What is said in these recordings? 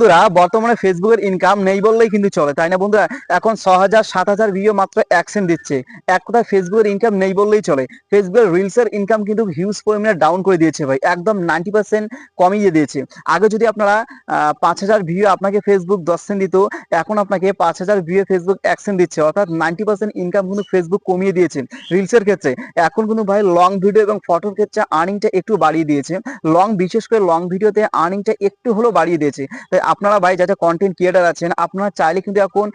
বন্ধুরা, বর্তমানে ফেসবুকের ইনকাম নেই বললেই কিন্তু চলে, তাই না বন্ধুরা? এখন ছ হাজার সাত হাজার ভিডিও মাত্র সেন্ট দিচ্ছে। এক কথায় ফেসবুকের ইনকাম নেই বললেই চলে। ফেসবুকের রিলসের ইনকাম কিন্তু হিউজ পরিমাণে ডাউন করে দিয়েছে ভাই, একদম নাইনটি পার্সেন্ট কমিয়ে দিয়েছে। আগে যদি আপনারা পাঁচ হাজার ভিডিও আপনাকে ফেসবুক দশ সেন্ট দিত, এখন আপনাকে পাঁচ হাজার ভিডিও ফেসবুক সেন্ট দিচ্ছে, অর্থাৎ নাইনটি পার্সেন্ট ইনকাম কিন্তু ফেসবুক কমিয়ে দিয়েছে রিলসের ক্ষেত্রে। এখন কিন্তু ভাই লং ভিডিও এবং ফটোর ক্ষেত্রে আর্নিংটা একটু বাড়িয়ে দিয়েছে। লং বিশেষ করে লং ভিডিওতে আর্নিংটা একটু হলেও বাড়িয়ে দিয়েছে। তাই আপনারা ভাই যারা কন্টেন্ট ক্রিয়েটার আছেন, আপনারা চাইলে কিন্তু এখন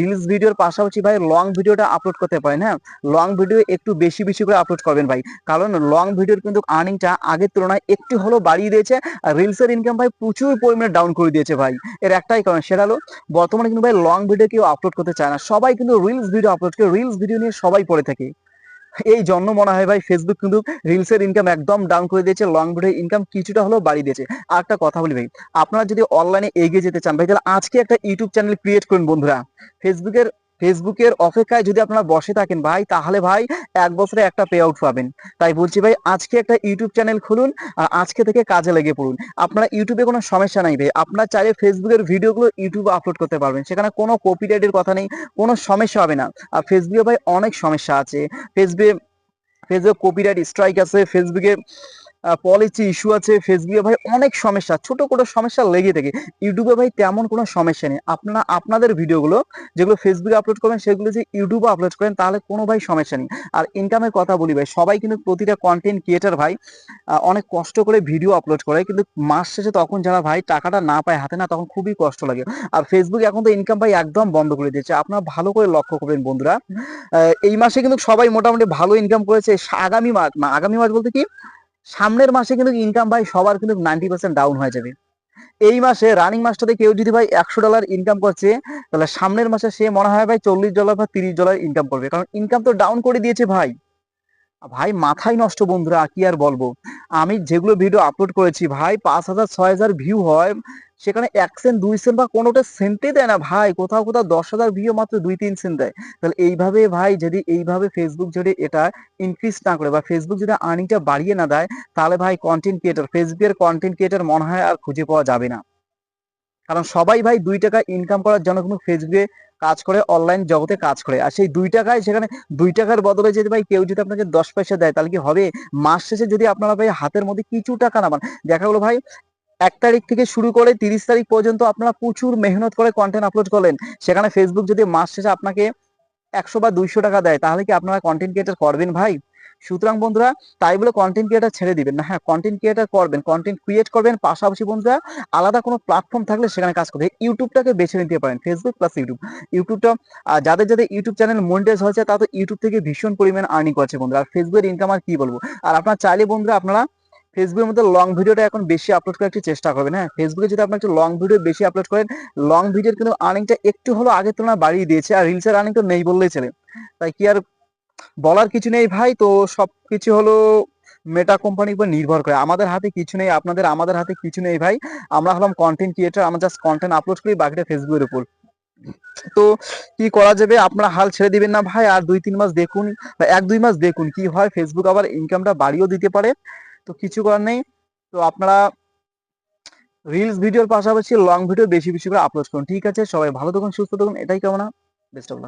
রিলস ভিডিওর পাশাপাশি ভাই লং ভিডিওটা আপলোড করতে পারেন হ্যাঁ? লং ভিডিও একটু বেশি বেশি করে আপলোড করবেন ভাই। কারণ লং ভিডিওর কিন্তু আর্নিংটা আগের তুলনায় একটু হলেও বাড়িয়ে দিয়েছে। আর রিলসের ইনকাম ভাই প্রচুর পরিমাণে ডাউন করে দিয়েছে ভাই। এর একটাই কারণ, সেটা হলো বর্তমানে কিন্তু ভাই লং ভিডিও কেউ আপলোড করতে চায় না। সবাই কিন্তু রিলস ভিডিও আপলোড করে রিলস ভিডিও নিয়ে সবাই পড়ে থাকে। এই জন্য মনে হয় ভাই ফেসবুক কিন্তু রিলসের ইনকাম একদম ডাউন করে দিয়েছে লং ভিডিও ইনকাম কিছুটা হলেও বাড়িয়ে দিয়েছে। আর একটা কথা বলি ভাই, আপনারা যদি অনলাইনে এগিয়ে যেতে চান ভাই, তাহলে আজকে একটা ইউটিউব চ্যানেল ক্রিয়েট করুন বন্ধুরা। ফেসবুকের ফেসবুকের অপেক্ষায় যদি আপনারা বসে থাকেন ভাই, তাহলে ভাই এক বছরে একটা পে আউট পাবেন। তাই বলছি ভাই, আজকে একটা ইউটিউব চ্যানেল খুলুন আর আজকে থেকে কাজে লেগে পড়ুন। আপনারা ইউটিউবে কোনো সমস্যা নাই ভাই। আপনার চাইলে ফেসবুকের ভিডিওগুলো ইউটিউবে আপলোড করতে পারবেন। সেখানে কোনো কপিরাইটের কথা নেই, কোনো সমস্যা হবে না। আর ফেসবুকে ভাই অনেক সমস্যা আছে। ফেসবুকে ফেসবুক কপিরাইট স্ট্রাইক আছে ফেসবুকে পলিসি ইস্যু আছে ফেসবুকে ভাই অনেক সমস্যা, ছোট কোনো সমস্যা লেগে থাকে। ইউটিউবে ভাই তেমন কোনো সমস্যা নেই। আপনারা আপনাদের ভিডিওগুলো যেগুলো ফেসবুকে আপলোড করবেন, সেগুলো যে ইউটিউবে আপলোড করেন, তাহলে কোনো ভাই সমস্যা নেই। আর ইনকামের কথা বলি ভাই, সবাই কিন্তু প্রতিটা কন্টেন্ট ক্রিয়েটার ভাই অনেক কষ্ট করে ভিডিও আপলোড করে, কিন্তু মাস শেষে তখন যারা ভাই টাকাটা না পায় হাতে না, তখন খুবই কষ্ট লাগে। আর ফেসবুক এখন তো ইনকাম ভাই একদম বন্ধ করে দিয়েছে। আপনারা ভালো করে লক্ষ্য করবেন বন্ধুরা। এই মাসে কিন্তু সবাই মোটামুটি ভালো ইনকাম করেছে। আগামী মাস আগামী মাস বলতে কি? সামনের মাসে কিন্তু ইনকাম ভাই সবার কিন্তু নাইনটি পার্সেন্ট ডাউন হয়ে যাবে। এই মাসে রানিং মাসটাতে কেউ যদি ভাই একশো ডলার ইনকাম করছে, তাহলে সামনের মাসে সে মনে হয় ভাই চল্লিশ ডলার বা তিরিশ ডলার ইনকাম করবে। কারণ ইনকাম তো ডাউন করে দিয়েছে ভাই। ভাই মাথায় নষ্ট বন্ধুরা কি আর বলব? আমি যেগুলো ভিডিও আপলোড করেছি ভাই, পাঁচ হাজার, ছয় হাজার ভিউ হয় সেখানে এক সেন্ট দুই সেন্ট বা কোনোটা সেন্টে দেয় না। ভাই, কোথাও কোথাও দশ হাজার ভিউ মাত্র দুই, তিন সেন্ট দেয়। তাহলে এইভাবে ভাই যদি এইভাবে ফেসবুক যদি এটা ইনক্রিজ না করে বা ফেসবুক যদি আর্নিংটা বাড়িয়ে না দেয়, তাহলে ভাই কন্টেন্ট ক্রিয়েটর ফেসবুকের কন্টেন্ট ক্রিয়েটর মনে হয় আর খুঁজে পাওয়া যাবে না। কারণ সবাই ভাই দুই টাকা ইনকাম করার জন্য কিন্তু ফেসবুকে কাজ করে অনলাইন জগতে কাজ করে। আর সেই দুই টাকায় সেখানে দুই টাকার বদলে যদি ভাই কেউ যদি আপনাকে দশ পয়সা দেয়, তাহলে কি হবে? মাস শেষে যদি আপনারা ভাই হাতের মধ্যে কিছু টাকা নামান দেখা গেলো ভাই এক তারিখ থেকে শুরু করে তিরিশ তারিখ পর্যন্ত আপনারা প্রচুর মেহনত করে কন্টেন্ট আপলোড করলেন। সেখানে ফেসবুক যদি মাস শেষে আপনাকে একশো বা দুইশো টাকা দেয়, তাহলে কি আপনারা কন্টেন্ট ক্রিয়েটার করবেন ভাই? সুতরাং বন্ধুরা, তাই বলে কন্টেন্ট ক্রিয়েটার ছেড়ে দিবেন না। হ্যাঁ কন্টেন্ট ক্রিয়েটার করবেন কন্টেন্ট ক্রিয়েট করবেন। পাশাপাশি বন্ধুরা, আলাদা কোনো প্ল্যাটফর্ম থাকলে সেখানে কাজ করবে। ইউটিউবটাকে বেছে নিতে পারেন ফেসবুক প্লাস ইউটিউব ইউটিউবটা যাদের যাদের ইউটিউব চ্যানেল মনিটাইজ হয়েছে তা তো ইউটিউব থেকে ভীষণ পরিমাণ আর্নিং করছে বন্ধুরা। আর ফেসবুকের ইনকাম আর কি বলব? আর আপনার চাইলে বন্ধুরা, আপনারা ফেসবুকের মধ্যে লং ভিডিওটা এখন বেশি আপলোড করার একটু চেষ্টা করবেন হ্যাঁ? ফেসবুকে যদি আপনি একটু লং ভিডিও বেশি আপলোড করেন লং ভিডিওর কিন্তু আর্নিংটা একটু হলো আগের তুলনায় বাড়িয়ে দিয়েছে, আর রিলসের আর্নিং তো নেই বললেই চলে। তাই কি আর বলার কিছু নেই ভাই? তো সব কিছু হলো মেটা কোম্পানির উপর নির্ভর করে। আমাদের হাতে কিছু নেই, আপনাদের, আমাদের হাতে কিছু নেই ভাই। আমরা হলাম কন্টেন্ট ক্রিয়েটার আমরা জাস্ট কন্টেন্ট আপলোড করি, বাকিটা ফেসবুকের উপর। তো কি করা যাবে? আপনারা হাল ছেড়ে দিবেন না ভাই। আর দুই, তিন মাস দেখুন এক, দুই মাস দেখুন কি হয়। ফেসবুক আবার ইনকামটা বাড়িয়েও দিতে পারে। তো কিছু করার নেই। তো আপনারা রিলস ভিডিওর পাশাপাশি লং ভিডিও বেশি বেশি করে আপলোড করুন, ঠিক আছে? সবাই ভালো থাকুন, সুস্থ থাকুন, এটাই কামনা। Best of